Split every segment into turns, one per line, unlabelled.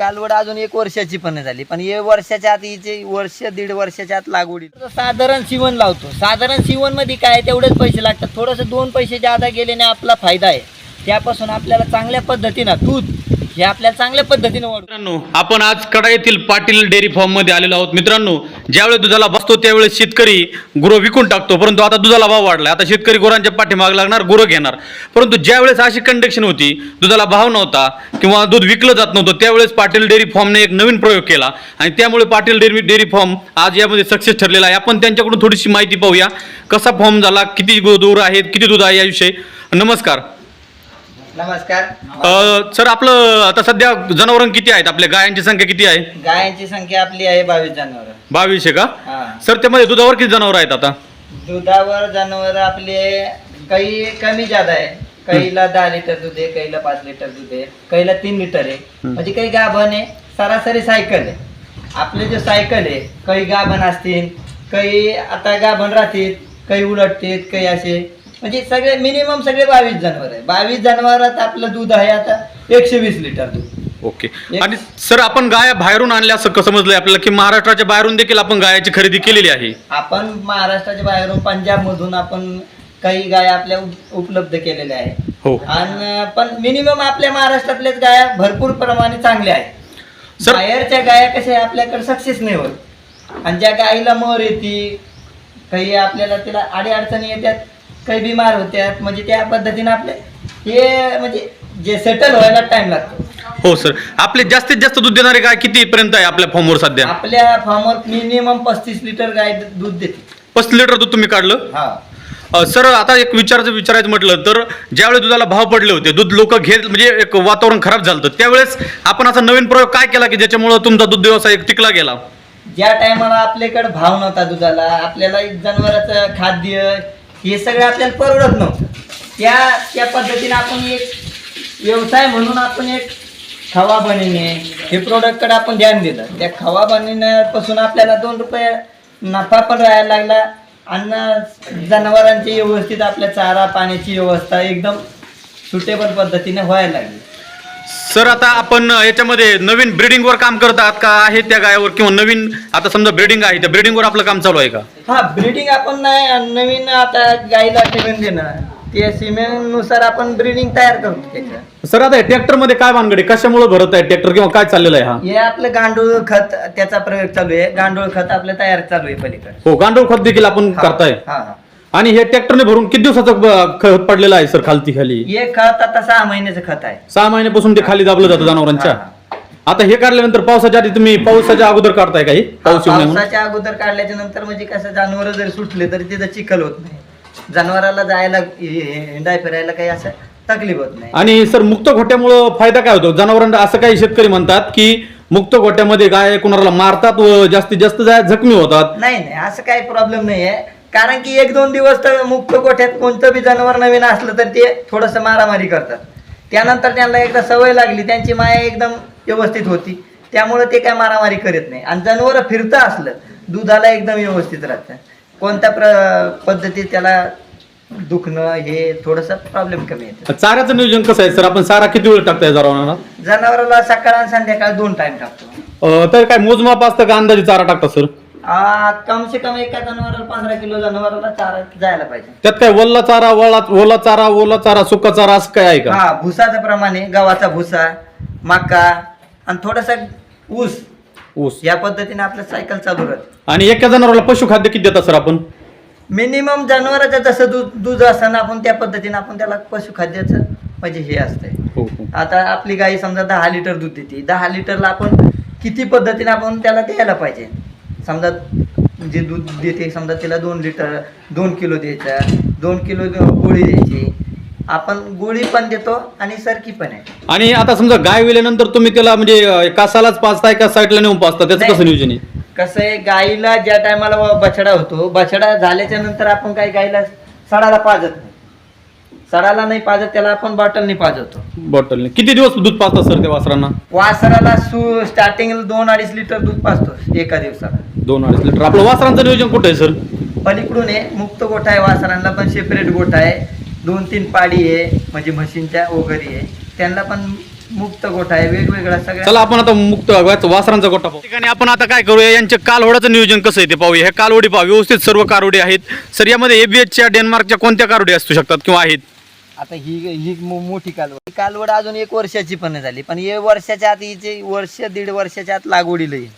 कालवड अजून एक वर्षाची पण झाली. पण हे वर्षाच्या आत हिचे वर्ष दीड वर्षाच्या आत लागवडी साधारण शिवण लावतो. साधारण शिवणमध्ये काय तेवढेच पैसे लागतात. थोडंसं दोन पैसे जादा गेल्याने आपला फायदा आहे. त्यापासून आपल्याला चांगल्या पद्धतीनं दूध हे आपल्याला चांगल्या पद्धतीने वाढू.
मित्रांनो आपण आज कडा येथील पाटील डेअरी फार्ममध्ये आलेलो आहोत. मित्रांनो ज्यावेळेस दुधाला बसतो त्यावेळेस शेतकरी गुरं विकून टाकतो. परंतु आता दुधाला भाव वाढला आता शेतकरी गुरांच्या पाठीमाग लागणार गुरं घेणार. परंतु ज्यावेळेस अशी कंडिशन होती दुधाला भाव नव्हता किंवा दूध विकलं जात नव्हतं त्यावेळेस पाटील डेअरी फार्मने एक नवीन प्रयोग केला. आणि त्यामुळे पाटील डेअरी डेअरी फार्म आज यामध्ये सक्सेस ठरलेला आहे. आपण त्यांच्याकडून थोडीशी माहिती पाहूया. कसा फॉर्म झाला किती दूर आहेत किती दूध आहे याविषयी. नमस्कार.
नमस्कार.
अ, सर आपलं आता सध्या जनावरं किती आहेत? आपल्या गायांची संख्या किती आहे?
गायांची संख्या आपली आहे बावीस जनावर.
बावीस आहे का?
हा.
सर त्यामध्ये दुधावर किती जनावर आहेत आता?
दुधावर जनावर आपले काही कमी जादा आहे. काहीला दहा लिटर दूध आहे काहीला पाच लिटर दूध आहे काहीला तीन लिटर आहे. म्हणजे काही गाभण आहे सरासरी सायकल आहे. आपले जे सायकल आहे काही गाभण असतील काही आता गाभण राहतील काही उलटतील काही असे. म्हणजे सगळे मिनिमम सगळे बावीस जनावर आहे. बावीस जनावरात आपलं दूध आहे आता एकशे वीस लिटर दूध.
ओके.
एक-
आणि सर आपण गाया बाहेरून आणल्या असं कसं समजलंय आपल्याला? की महाराष्ट्राच्या बाहेरून देखील आपण गायाची खरेदी केलेली आहे?
आपण महाराष्ट्राच्या बाहेरून पंजाब मधून आपण काही गाया आपल्या उप- उपलब्ध केलेल्या आहेत.
हो.
आणि पण मिनिमम आपल्या महाराष्ट्रातल्याच गाया भरपूर प्रमाणे चांगल्या आहेत.
सर-
बाहेरच्या गाया कशा आहे आपल्याकडे सक्सेस नाही होत. आणि ज्या गाईला मर येते काही आपल्याला तिला आडी अडचणी येतात काही बिमार होत्यात म्हणजे त्या पद्धतीने आपले हे म्हणजे जे सेटल व्हायला टाइम लागतो.
हो सर आपले जास्तीत जास्त दूध देणारे गाय किती पर्यंत आहे आपल्या फॉर्मवर सध्या?
आपल्या फार्मवर मिनिमम पस्तीस लिटर गाय दूध देते.
पस्तीस लिटर दूध तुम्ही काढलं?
हा.
अ, सर आता एक विचारायचं विचारायचं म्हटलं तर ज्यावेळेस दुधाला भाव पडले होते दूध लोक घेत म्हणजे एक वातावरण खराब झालं होतं त्यावेळेस आपण असा नवीन प्रयोग काय केला की ज्याच्यामुळे तुमचा दूध व्यवसाय एक टिकला गेला?
ज्या टायमाला आपल्याकडे भाव नव्हता दुधाला आपल्याला एक जनावराचं खाद्य हे सगळं आपल्याला परवडत नव्हतं. त्या त्या पद्धतीने आपण एक व्यवसाय म्हणून आपण एक खवा बनविणे हे प्रोडक्टकडे आपण ध्यान दिलं. त्या खवा बनविण्यापासून आपल्याला दोन रुपये नफा पण राहायला लागला अन्न जनावरांची व्यवस्थित आपल्या चारा पाण्याची व्यवस्था एकदम सुटेबल पद्धतीने व्हायला लागली.
सर आता आपण याच्यामध्ये नवीन ब्रिडिंगवर काम करतात का? आहे त्या गायावर किंवा नवीन आता समजा ब्रिडिंग आहे त्या ब्रिडिंगवर आपलं काम चालू आहे का?
हा ब्रीडिंग आपण नाही नवीन आता गाईला ठेवून देणं ते सिमेंटनुसार आपण ब्रीडिंग तयार करतो त्याचं
सर आता ट्रॅक्टरमध्ये काय भानगडी? कशामुळे भरत आहे ट्रॅक्टर किंवा काय चाललेलं आहे हा?
हे आपलं गांडूळ खत त्याचा प्रयोग चालू आहे. गांडूळ खत आपलं तयार चालू आहे पलीकडे.
हो गांडूळ खत देखील आपण करताय.
हा हा.
आणि हे ट्रॅक्टरने भरून किती दिवसाचं ब- खत पडलेलं आहे सर खालती खाली?
हे खत आता सहा महिन्याचं खत आहे.
सहा महिन्यापासून ते खाली दाबलं जातं जनावरांच्या. आता हे काढल्यानंतर पावसाच्या आधी तुम्ही पावसाच्या अगोदर काढताय काही? पाऊस येऊ नये म्हणून?
पावसाच्या अगोदर काढल्याच्या नंतर म्हणजे कसं जनावर जरी सुटले तरी तिथं चिखल होत नाही. जनावराला जायला हिंडाय फिरायला काही असं तकलीफ होत नाही.
आणि सर मुक्त गोट्यामुळं फायदा काय होतो? जनावरांना असं काही शेतकरी म्हणतात की मुक्त गोट्यामध्ये गाय कोणाला मारतात व जास्तीत जास्त गाय जखमी होतात.
नाही नाही असं काही प्रॉब्लेम नाही आहे कारण की एक दोन दिवस तर मुक्त गोठ्यात कोणतं बी जनावर नवीन असलं तर ते थोडंसं मारामारी करतात. त्यानंतर त्यांना एकदा सवय लागली त्यांची माया एकदम व्यवस्थित होती. त्यामुळे ते काय मारामारी करत नाही. आणि जनावर फिरतं असलं दुधाला एकदम व्यवस्थित राहतं. कोणत्या प्र पद्धतीत त्याला दुखणं हे थोडंसं प्रॉब्लेम कमी येतं.
चाऱ्याचं नियोजन कसं आहे? सर आपण चारा किती वेळ टाकताय जनावरांना?
जनावराला सकाळ आणि संध्याकाळ दोन टाइम टाकतो.
अं, तर काय मोजमाप असतं का अंदाजे चारा टाकता सर?
आ, कम से कम एका जनावराला पंधरा किलो जनावराला चारा जायला पाहिजे.
त्यात काय वल्ला चारा वळा ओला चारा ओला चारा सुका चारा असं काय आहे का?
हा भुसाच्या प्रमाणे गव्हाचा भुसा मका आणि थोडासा ऊस.
ऊस.
या पद्धतीने आपलं सायकल चालू राहते.
आणि एका जनावराला पशुखाद्य किती देतात सर आपण?
मिनिमम जनावराचं जसं दूध दूध असतं ना आपण त्या पद्धतीने आपण त्याला पशुखाद्याचं म्हणजे हे असतंय.
हो हो.
आता आपली गाई समजा दहा लिटर दूध देते दहा लिटरला आपण किती पद्धतीने आपण त्याला द्यायला पाहिजे? समजा जे दूध देते समजा तिला दोन लिटर दोन किलो द्यायचा दोन किलो गोळी द्यायची. आपण गोळी पण देतो आणि सरकी पण आहे.
आणि आता समजा गाय विल्यानंतर तुम्ही त्याला म्हणजे अं, कासालाच पाचताय का साईडला नेऊन पाचता त्याचं
नाही.
कसं नियोजन आहे?
कसं आहे गाईला ज्या टायमाला बछडा होतो बछडा झाल्याच्यानंतर आपण काही गाईला सडाला पाजत नाही. सडाला नाही पाजत त्याला आपण बॉटलने पाजवतो.
बॉटलने. किती दिवस दूध पाचतात सर त्या वासरांना?
वासराला सु स्टार्टिंग दोन अडीच लिटर दूध पाजतो एका दिवसाला.
दोन अडीच लिटर. आपलं वासरांचं नियोजन कुठं आहे सर?
पलीकडून आहे मुक्त गोठा आहे वासरांना पण सेपरेट गोठा आहे. दोन तीन पाडी आहे म्हणजे म्हशींच्या ओघरी आहे. त्यांना पण मुक्त गोठा आहे वेगवेगळा सगळ्या
चला आपण आता मुक्त वासरांचा गोटा पाहू. ठिकाणी आपण आता काय करूया यांच्या कालवडाचं नियोजन कसं आहे ते पाहूया. हे कालवडी पाहू व्यवस्थित सर्व कारोडी आहेत. सर यामध्ये एबीएचच्या डेन्मार्कच्या कोणत्या कारोडी असू शकतात किंवा आहेत?
आता ही ही मो- मोठी कालवड. ही कालवड अजून एक वर्षाची पण नाही झाली. पण हे वर्षाच्या आत हिचे वर्ष दीड वर्षाच्या आत लागवडीला येईल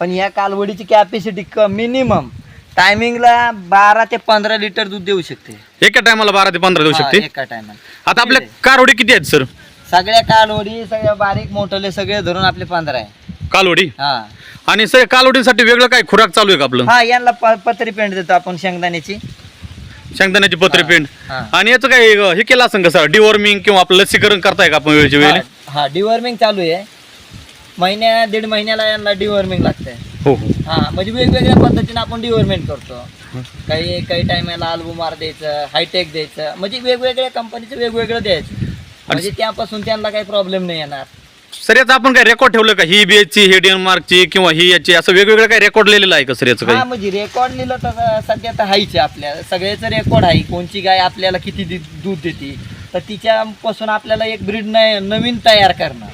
पण या कालवडीची कॅपॅसिटी मिनिमम टायमिंगला बारा ते पंधरा लिटर दूध देऊ शकते.
एका टायमाला बारा ते पंधरा देऊ
हा,
शकते?
एका टायमाला
आता आपल्या कारोडी किती आहेत सर?
सगळ्या कालवडी सगळ्या बारीक मोठले सगळे धरून आपले पंधरा आहे.
कालवडी?
हा.
आणि सर कालवडीसाठी वेगळं काय खुराक चालू आहे का आपलं?
हा यांना प- पत्री पेंट देतो आपण शेंगदाण्याची.
शेंगदाण्याची पत्रे
हा.
आणि याचं काय अं, हे केलं असं का सर? डिवॉर्मिंग किंवा आपलं लसीकरण करताय का आपण वेळच्या वेळी?
हा, हा डिवॉर्मिंग चालू आहे. महिन्या दीड महिन्याला यांना डिवॉर्मिंग लागतंय.
हो हो.
हा म्हणजे वेगवेगळ्या पद्धतीने आपण डिवॉर्मेंट करतो. काही काही टायमाला अल्बुमार द्यायचं हायटेक द्यायचं. म्हणजे वेगवेगळ्या कंपनीचं वेगवेगळं द्यायचं. म्हणजे त्यापासून त्यांना काही प्रॉब्लेम नाही येणार.
सर याचं आपण काय रेकॉर्ड ठेवलं का? ही बीएचची ही डेन्मार्कची किंवा ही याची असं वेगवेगळं काय रेकॉर्ड लिहिलेलं आहे का सर याचं
हा
काही
म्हणजे रेकॉर्ड लिहिलं तर सध्या तर हायचे आपल्या. सगळ्याचं रेकॉर्ड आहे. कोणची गाय आपल्याला किती दि- दूध देते? तर तिच्यापासून आपल्याला एक ब्रीड नवीन तयार करणं.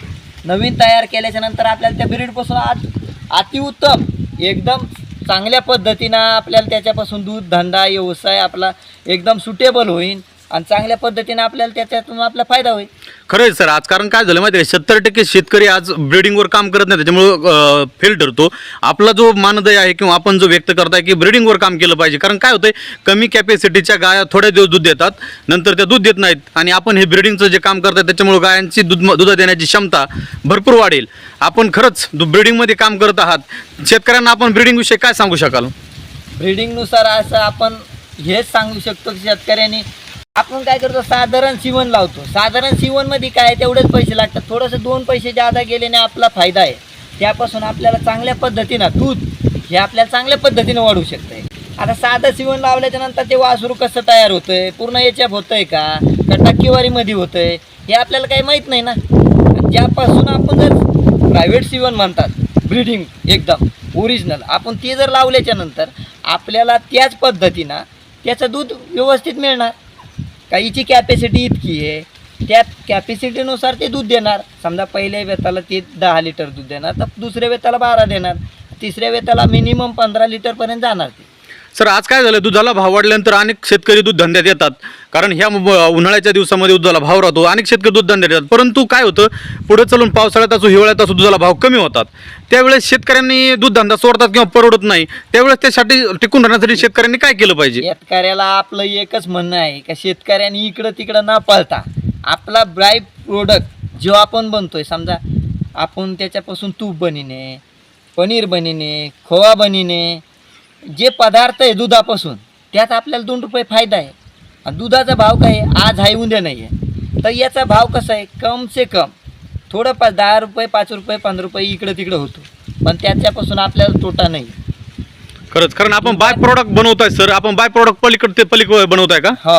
नवीन तयार केल्याच्यानंतर आपल्याला त्या ब्रीडपासून आत अतिउत्तम एकदम चांगल्या पद्धतीनं आपल्याला त्याच्यापासून दूध धंदा व्यवसाय आपला एकदम सुटेबल होईल आणि चांगल्या पद्धतीने आपल्याला त्याच्यातून आपला फायदा होईल.
खरं आहे सर आज कारण काय झालं माहिती आहे सत्तर टक्के शेतकरी आज ब्रिडिंगवर काम करत नाही. त्याच्यामुळं फेल ठरतो. आपला जो मानदय आहे किंवा आपण जो व्यक्त करताय की ब्रिडिंगवर काम केलं पाहिजे. कारण काय होतंय कमी कॅपॅसिटीच्या गाया थोड्या दिवस दूध देतात नंतर त्या दूध देत नाहीत आणि आपण हे ब्रिडिंगचं जे काम करताय त्याच्यामुळं गायांची दूध दूध देण्याची क्षमता भरपूर वाढेल. आपण खरंच ब्रिडिंगमध्ये काम करत आहात. शेतकऱ्यांना आपण ब्रिडिंगविषयी काय सांगू शकाल?
ब्रिडिंगनुसार असं आपण हेच सांगू शकतो की शेतकऱ्यांनी आपण काय करतो साधारण शिवण लावतो. साधारण सिवनमध्ये काय तेवढेच पैसे लागतात. थोडंसं दोन पैसे जादा गेल्याने आपला फायदा आहे. त्यापासून आपल्याला चांगल्या पद्धतीनं दूध हे आपल्याला चांगल्या पद्धतीनं वाढू शकतंय. आता साधं शिवण लावल्याच्या नंतर ते वासरू कसं तयार होतंय? पूर्ण याच्यात आहे का? का टक्केवारीमध्ये आहे हे आपल्याला काही माहीत नाही ना. ज्यापासून आपण जर प्रायव्हेट शिवण म्हणतात ब्रीडिंग एकदम ओरिजिनल आपण ते जर लावल्याच्या नंतर आपल्याला त्याच पद्धतीनं त्याचं दूध व्यवस्थित मिळणार. गाईची कॅपॅसिटी इतकी आहे. त्या कॅपॅसिटीनुसार ते दूध देणार. समजा पहिल्या वेताला ते दहा लिटर दूध देणार तर दुसऱ्या वेताला बारा देणार. तिसऱ्या वेताला मिनिमम पंधरा लिटरपर्यंत जाणार ते.
सर आज काय झालं? दुधाला भाव वाढल्यानंतर अनेक शेतकरी दूध धंद्यात येतात. कारण ह्या म- उन्हाळ्याच्या दिवसामध्ये दुधाला भाव राहतो. अनेक शेतकरी दूध धंद्यात येतात. परंतु काय होतं? पुढे चालून पावसाळ्यात असो हिवाळ्यात असो दुधाला भाव कमी होतात. त्यावेळेस शेतकऱ्यांनी दूध धंदा सोडतात किंवा परवडत नाही. त्यावेळेस त्यासाठी टिकून राहण्यासाठी शेतकऱ्यांनी काय केलं पाहिजे?
शेतकऱ्याला आपलं एकच म्हणणं आहे का शेतकऱ्यांनी इकडं तिकडं न पळता आपला ब्राय प्रोडक्ट जो आपण बनतोय समजा आपण त्याच्यापासून तूप बनिने पनीर बनिने खोवा बनिने जे पदार्थ आहे दुधापासून त्यात आपल्याला दोन रुपये फायदा आहे. आणि दुधाचा भाव काय आहे? आज आहे उद्या नाही आहे तर याचा भाव कसा आहे? कम से कम थोडं पा दहा रुपये पाच रुपये पंधरा रुपये इकडं तिकडं होतो. पण त्याच्यापासून आपल्याला तोटा नाही.
खरंच. कारण आपण बाय प्रॉडक्ट बनवताय सर आपण बाय प्रॉडक्ट पलीकडे ते पलीकडे बनवताय का?
हो.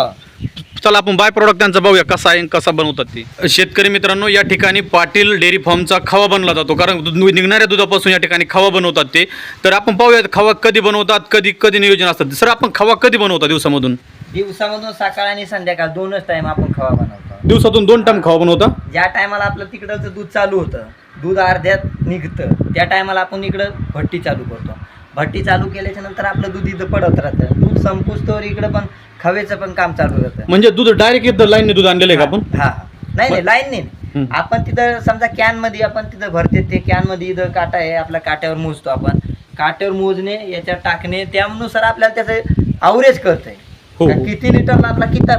चला आपण बाय प्रॉडक्ट त्यांचा बघूया कसा आहे कसा बनवतात ते. शेतकरी मित्रांनो या ठिकाणी पाटील डेअरी फार्मचा खवा बनला जातो. कारण दूध निघणाऱ्या दुधापासून या ठिकाणी खवा बनवतात ते. तर आपण पाहूया खवा कधी बनवतात कधी कधी नियोजन असतात. सर आपण खवा कधी बनवता दिवसामधून?
दिवसामधून सकाळ आणि संध्याकाळ दोनच टाइम आपण खवा बनवतो.
दिवसातून दोन टाइम खवा बनवता?
ज्या टायमाला आपलं तिकडचं दूध चालू होतं दूध अर्ध्यात निघतं त्या टायमाला आपण इकडं भट्टी चालू करतो. भट्टी चालू केल्याच्यानंतर आपलं दूध इथं पडत राहतं. दूध संपुस्तवर इकडं पण खवेचं पण काम चालू राहतं.
म्हणजे दूध डायरेक्ट इथं लाईनने दूध आणलेलं आहे का आपण?
हा नाही नाही लाईन नाही. आपण तिथं समजा कॅनमध्ये आपण तिथं भरते ते कॅनमध्ये इथं काटा आहे आपल्या काट्यावर मोजतो आपण. काट्यावर मोजणे याच्यात टाकणे त्यानुसार आपल्याला त्याचं अवरेज कळतंय.
हो,
का
हो.
किती लिटरला आपला किती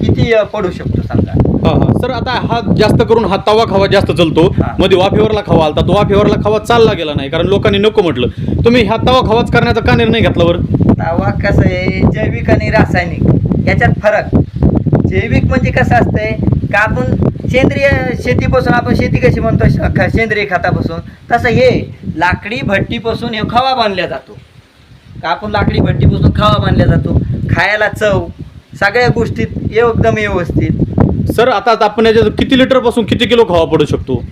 किती अं, पडू शकतो समजा
हा हा. सर आता हा जास्त करून हा तवा खवा जास्त चालतो
हा.
मध्ये वाफेवरला खवा आलता. तो वाफेवरला खवा चालला गेला नाही कारण लोकांनी नको म्हटलं. तुम्ही हा तवा खवाच करण्याचा का निर्णय घेतला बरं?
तवा कसं आहे? जैविक आणि रासायनिक. याच्यात फरक. जैविक म्हणजे कसं असतंय? का आपण सेंद्रिय शेतीपासून आपण शेती कशी म्हणतो? श- ख- सेंद्रिय खतापासून. तसं हे लाकडी भट्टीपासून हे खवा बांधला जातो. का आपण लाकडी भट्टीपासून खवा बांधला जातो? खायला चव. सगळ्या गोष्टीत एकदम व्यवस्थित.
सर आता आपण याच्यात किती लिटरपासून किती किलो खवा पडू शकतो?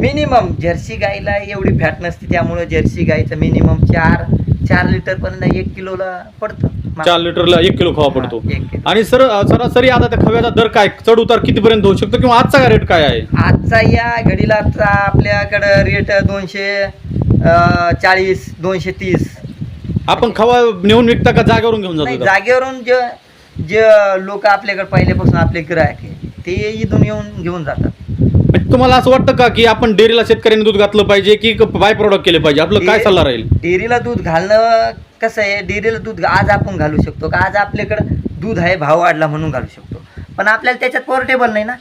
मिनिमम जर्सी गाईला एवढी फॅट नसते त्यामुळे जर्सी गाईचं मिनिमम चार चार लिटर पर्यंत एक किलोला पडतं.
चार लिटरला एक किलो खवा पडतो.
हा, एक किलो.
आणि सर सरासरी आता त्या खव्याचा दर काय? चढ उतार कितीपर्यंत होऊ शकतो किंवा आजचा रेट काय आहे?
आजचा या घडीला आजचा आपल्याकडं रेट दोनशे अं, चाळीस दोनशे तीस.
आपण खवा नेऊन विकता का जागेवरून घेऊन
नाही
जातो
जागेवरून जे जे लोक आपल्याकडे पहिल्यापासून आपले ग्राहक आहे ते इथून येऊन घेऊन जातात.
म्हणजे तुम्हाला असं वाटतं का की आपण डेअरीला शेतकऱ्यांनी दूध घातलं पाहिजे की बाय प्रोडक्ट केले पाहिजे? आपलं काय सल्ला राहील?
डेअरीला दूध घालणं कसं आहे डेअरीला दूध आज आपण घालू शकतो का? आज आपल्याकडं दूध आहे भाव वाढला म्हणून घालू शकतो. पण आपल्याला त्याच्यात पोर्टेबल नाही ना?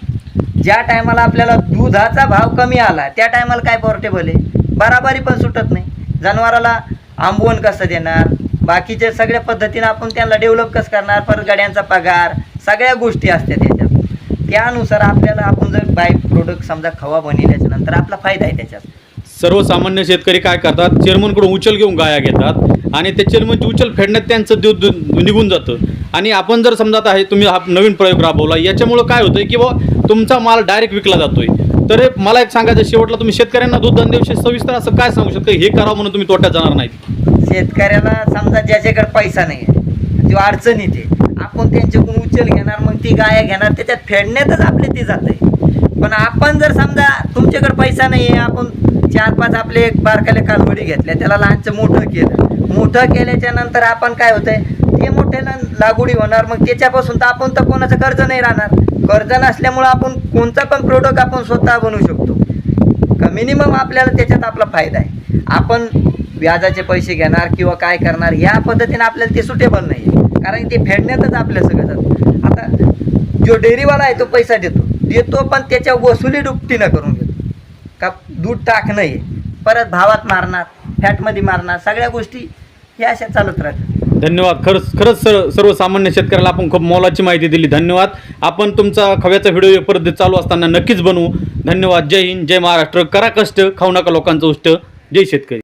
ज्या टायमाला आपल्याला दुधाचा भाव कमी आला त्या टायमाला काय पोर्टेबल आहे? बराबरी पण सुटत नाही. जनावराला आंबवण कसं देणार? बाकीच्या सगळ्या पद्धतीनं आपण त्यांना डेव्हलप कसं करणार परत गाड्यांचा पगार सगळ्या गोष्टी असतात त्याच्यात. त्यानुसार आपल्याला आपण जर बाय प्रोडक्ट समजा खवा बनवल्याच्या नंतर आपला फायदा आहे त्याच्यात.
सर्वसामान्य शेतकरी काय करतात? चेअरमनकडून उचल घेऊन गाया घेतात आणि त्या चेअरमनची उचल फेडण्यात त्यांचं दूध निघून जातं. आणि आपण जर समजा आहे तुम्ही हा नवीन प्रयोग राबवला याच्यामुळं काय होतं की बुवा तुमचा माल डायरेक्ट विकला जातोय. तर हे मला एक सांगायचं शेवटला तुम्ही शेतकऱ्यांना दूध धंद्याविषयी सविस्तर असं काय सांगू शकता? हे करावं म्हणून तुम्ही तोट्यात जाणार नाहीत.
शेतकऱ्याला समजा ज्याच्याकडे पैसा नाही आहे तो अडचणीत आहे आपण त्यांच्याकडून उचल घेणार मग ती गाया घेणार त्याच्यात फेडण्यातच आपले ते जाते. पण आपण जर समजा तुमच्याकडे पैसा नाही आहे आपण चार पाच आपले एक बारकाले कालवडी घेतल्या त्याला लहानचं मोठं केलं. मोठं केल्याच्यानंतर आपण काय होतंय? ते मोठ्यानं लागवडी होणार. मग त्याच्यापासून तर आपण तर कोणाचं कर्ज नाही राहणार. कर्ज नसल्यामुळं आपण कोणता पण प्रोडक्ट आपण स्वतः बनवू शकतो. का मिनिमम आपल्याला त्याच्यात आपला फायदा आहे. आपण व्याजाचे पैसे घेणार किंवा काय करणार या पद्धतीने आपल्याला ते सुटेबल नाही आहे कारण ते फेडण्यातच आपलं सगळं जातं. आता जो डेअरीवाला आहे तो पैसा देतो. देतो पण त्याच्या वसुली दुपटीनं करून घेतो. का दूध टाकणं आहे परत भावात मारणार फॅटमध्ये मारणार सगळ्या गोष्टी ह्या अशा चालत राहतात.
धन्यवाद. खरंच खरंच सर सर्वसामान्य शेतकऱ्याला आपण खूप मोलाची माहिती दिली. धन्यवाद. आपण तुमचा खव्याचा व्हिडिओ परत चालू असताना नक्कीच बनवू. धन्यवाद. जय हिंद जय महाराष्ट्र. करा कष्ट खाऊ नका लोकांचं उष्ट. जय शेतकरी.